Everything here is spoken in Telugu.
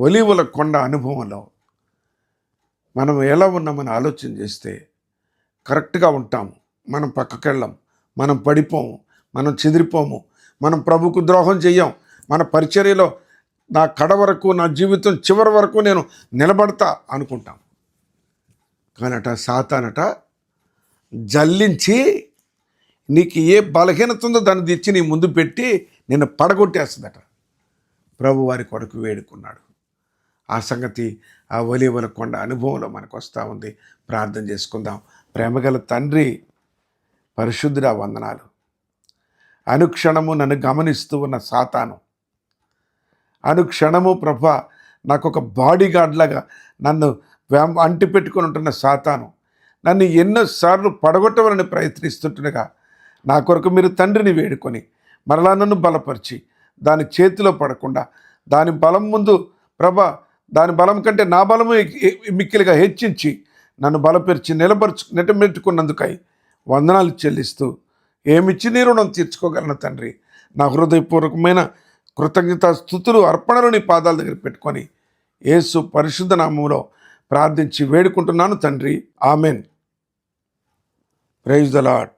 ఒలీవుల కొండ అనుభవంలో మనం ఎలా ఉన్నామని ఆలోచన చేస్తే కరెక్ట్గా ఉంటాము మనం పక్కకెళ్ళం మనం పడిపోము మనం చెదిరిపోము మనం ప్రభుకు ద్రోహం చెయ్యం. మన పరిచర్యలో నా కడ వరకు నా జీవితం చివరి వరకు నేను నిలబడతా అనుకుంటాం. కానట సాతానట జల్లించి నీకు ఏ బలహీనత ఉందో దాన్ని తెచ్చి నీ ముందు పెట్టి నిన్ను పడగొట్టేస్తుందట. ప్రభు వారి కొరకు వేడుకున్నాడు. ఆ సంగతి ఆ ఒలివల కొండ అనుభవంలో మనకు వస్తూ ఉంది. ప్రార్థన చేసుకుందాం. ప్రేమగల తండ్రి పరిశుద్ధుడ వందనాలు. అనుక్షణము నన్ను గమనిస్తూ ఉన్న సాతాను. అనుక్షణము ప్రభ నాకు ఒక బాడీ గార్డ్లాగా నన్ను వెం- అంటి పెట్టుకుని ఉంటున్న సాతాను. నన్ను ఎన్నోసార్లు పడగొట్టవాలని ప్రయత్నిస్తుంటుండగా నా కొరకు మీరు తండ్రిని వేడుకొని మరలా నన్ను బలపరిచి దాని చేతిలో పడకుండా దాని బలం ముందు ప్రభ దాని బలం కంటే నా బలము మిక్కిలిగా హెచ్చించి నన్ను బలపరిచి నిలబరుచు నెట్టమెట్టుకున్నందుకై వందనాలు చెల్లిస్తూ ఏమిచ్చి నీ రుణం తీర్చుకోగలను తండ్రి? నా హృదయపూర్వకమైన కృతజ్ఞత స్థుతులు అర్పణలు నీ పాదాల దగ్గర పెట్టుకొని యేసు పరిశుద్ధ నామంలో ప్రార్థించి వేడుకుంటున్నాను తండ్రి. ఆమెన్. Praise the lord